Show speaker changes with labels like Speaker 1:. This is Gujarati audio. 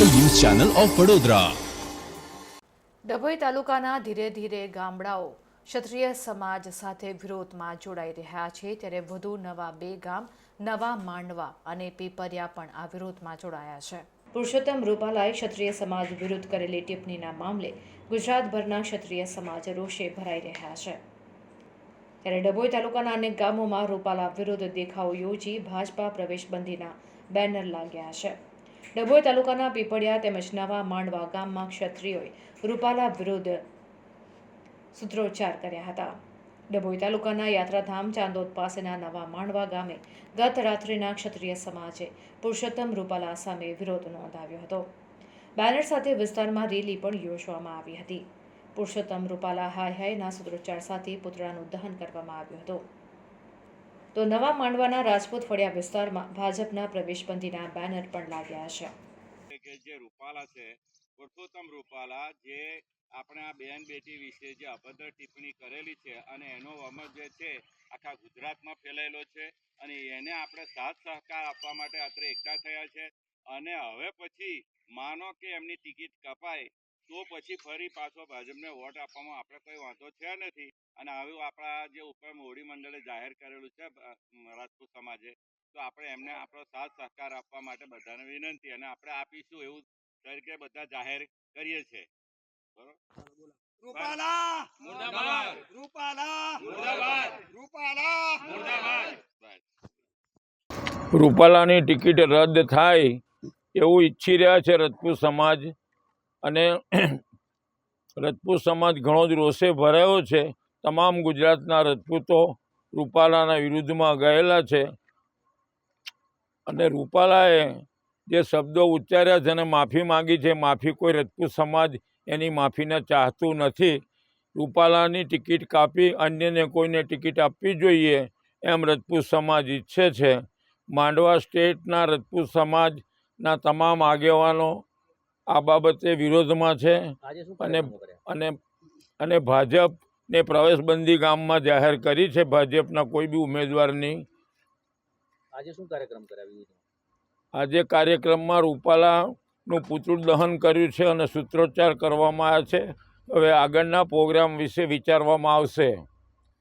Speaker 1: Channel of Vadodara.
Speaker 2: ડભોઈ તાલુકાના ધીરે ધીરે ગામડાઓ ક્ષત્રિય સમાજ સાથે વિરોધમાં જોડાઈ રહ્યા છે. ત્યારે વધુ નવા બે ગામ, નવા માંડવા અને પીપરિયા પણ આ વિરોધમાં જોડાયા છે. પુરુષોત્તમ રૂપાલાએ ક્ષત્રિય સમાજ વિરુદ્ધ કરેલી ટિપ્પણીના મામલે ગુજરાતભરના ક્ષત્રિય સમાજ રોષે ભરાઈ રહ્યા છે. ત્યારે ડભોઈ તાલુકાના અનેક ગામોમાં રૂપાલા વિરુદ્ધ દેખાવો યોજી ભાજપા પ્રવેશબંધીના બેનર લાગ્યા છે. ડભોઈ તાલુકાના પીપળિયા તેમજ નવા માંડવા ગામમાં ક્ષત્રિયોએ રૂપાલા વિરુદ્ધ સૂત્રોચ્ચાર કર્યા હતા. ડભોઈ તાલુકાના યાત્રાધામ ચાંદોદ પાસેના નવા માંડવા ગામે ગત રાત્રિના ક્ષત્રિય સમાજે પુરુષોત્તમ રૂપાલા સામે વિરોધ નોંધાવ્યો હતો. બેનર સાથે વિસ્તારમાં રેલી પણ યોજવામાં આવી હતી. પુરુષોત્તમ રૂપાલા હાય હાયના સૂત્રોચ્ચાર સાથે પુતળાનું દહન કરવામાં આવ્યું હતું. તો નવા માંડવાના રાજપૂત ફળિયા વિસ્તારમાં ભાજપના પ્રવેશબંધીના બેનર પણ લાગ્યા છે.
Speaker 3: કે જે રૂપાલા છે, પુરુષોત્તમ રૂપાલા જે આપણે આ બેન બેટી વિશે જે અભદ્ર ટિપ્પણી કરેલી છે અને એનો અમર જે છે, આખા ગુજરાતમાં ફેલાયેલો છે અને એને આપણે સાથ સહકાર આપવા માટે અત્રે એકઠા થયા છે. અને હવે પછી માનો કે એમની ટિકિટ કપાય તો પછી ફરી પાછો ભાજપને વોટ આપવામાં આપણે કોઈ વાંધો છે નથી. અને હવે આપણા જે ઉપર મોવડી મંડળે જાહેર કરેલું છે રાજપૂત સમાજે તો આપણે એમને આપણો સાથ સહકાર આપવા માટે બધાને વિનંતી અને આપણે આપીશું એવું તરીકે બધા જાહેર કરીએ છીએ. બરોબર?
Speaker 4: રૂપાલા!
Speaker 3: મુર્દાબાદ!
Speaker 4: રૂપાલા!
Speaker 3: મુર્દાબાદ!
Speaker 4: રૂપાલા!
Speaker 3: બસ.
Speaker 5: રૂપાલાની ટિકિટ રદ થાય એવું ઈચ્છી રહ્યા છે રજપૂત સમાજ. અને રજપૂત સમાજ ઘણો જ રોષે ભરાયો છે. તમામ ગુજરાતના રજપૂતો રૂપાલાના વિરુદ્ધમાં ગયેલા છે. અને રૂપાલાએ જે શબ્દો ઉચ્ચાર્યા છે અને માફી માંગી છે, માફી કોઈ રજપૂત સમાજ એની માફીને ચાહતું નથી. રૂપાલાની ટિકિટ કાપી અન્યને કોઈને ટિકિટ આપવી જોઈએ એમ રજપૂત સમાજ ઈચ્છે છે. માંડવા સ્ટેટના રજપૂત સમાજના તમામ આગેવાનો આ બાબતે વિરોધમાં છે અને અને અને ભાજપને પ્રવેશબંધી ગામમાં જાહેર કરી છે. ભાજપના કોઈ બી ઉમેદવારની
Speaker 6: આજે શું કાર્યક્રમ કર્યા
Speaker 5: આજે કાર્યક્રમમાં રૂપાલાનું પુતળું દહન કર્યું છે અને સૂત્રોચ્ચાર કરવામાં આવ્યા છે. હવે આગળના પ્રોગ્રામ વિશે વિચારવામાં આવશે.